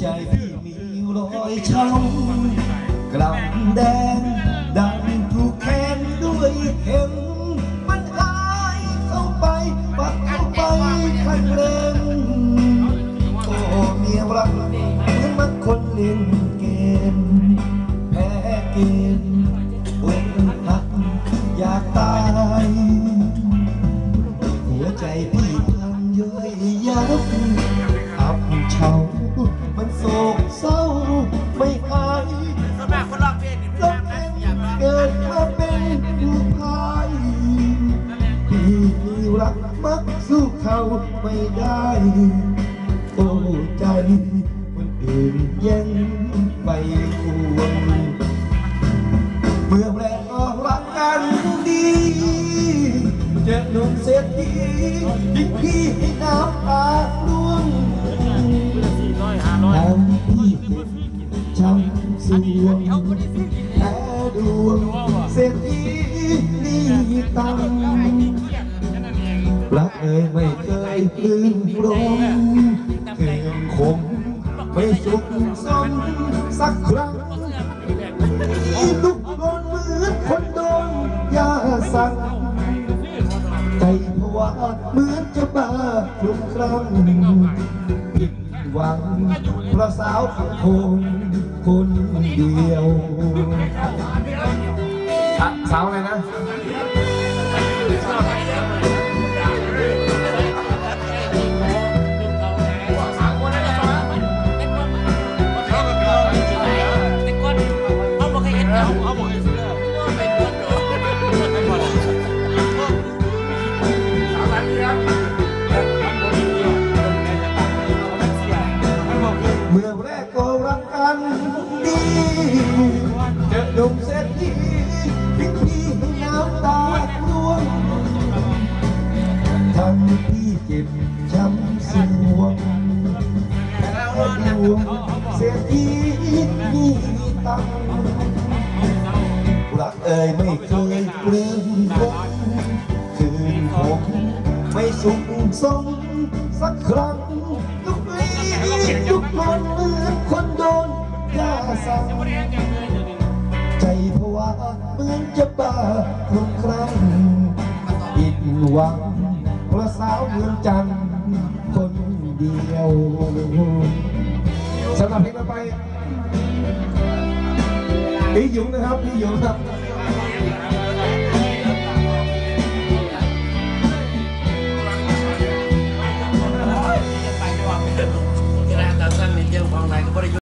ใจพี่มีรอยช้ำกลับแดงดันถูกแขนด้วยเห็มมันหายเข้าไปปักเข้าไปข้างเร่มโอ้เมียรักเหมือนมันคนเล่นเกม แพ้เกมเว้นหักอยากตายหัวใจพี่พังย่อยยับอับเฉา เขาไม่ได้ โอ้ใจคนอื่นยังไปควงเมื่อแรกก็รักกันดีจอหนุ่มเศรษฐียิ่งพี่ให้น้ำตาร่วงสี่ร้อยห้าร้อยทำพี่ช้ำสวงแพ้ดวงเศรษฐีนี่ตังรักเอ่ยไม่ ไม่สุขสมสักครั้งทุกคนเหมือนคนโดนยาสั่งใจผวาเหมือนจะบ้าทุกครั้งผิดหวังเพราะสาวคนคนเดียว สาวอะไรนะ เจอหนุ่มเศรษฐีพิธีให้น้ำตาร่วงทำพี่เจ็บช้ำสวงแค่ดวงเสียทีมีตังค์รักเอ่ยไม่เคยปลื้มผมคืนผมไม่สุขสมสักครั้งทุกลีทุกคนเหมือนคนโดนยาสั่งใจผวา เหมือนจะบ้าทุกครั้งผิดหวังเพราะสาวเมืองจันทร์คนเดียวสำหรับเพลงต่อไปพี่หยุงนะครับพี่หยุงครับ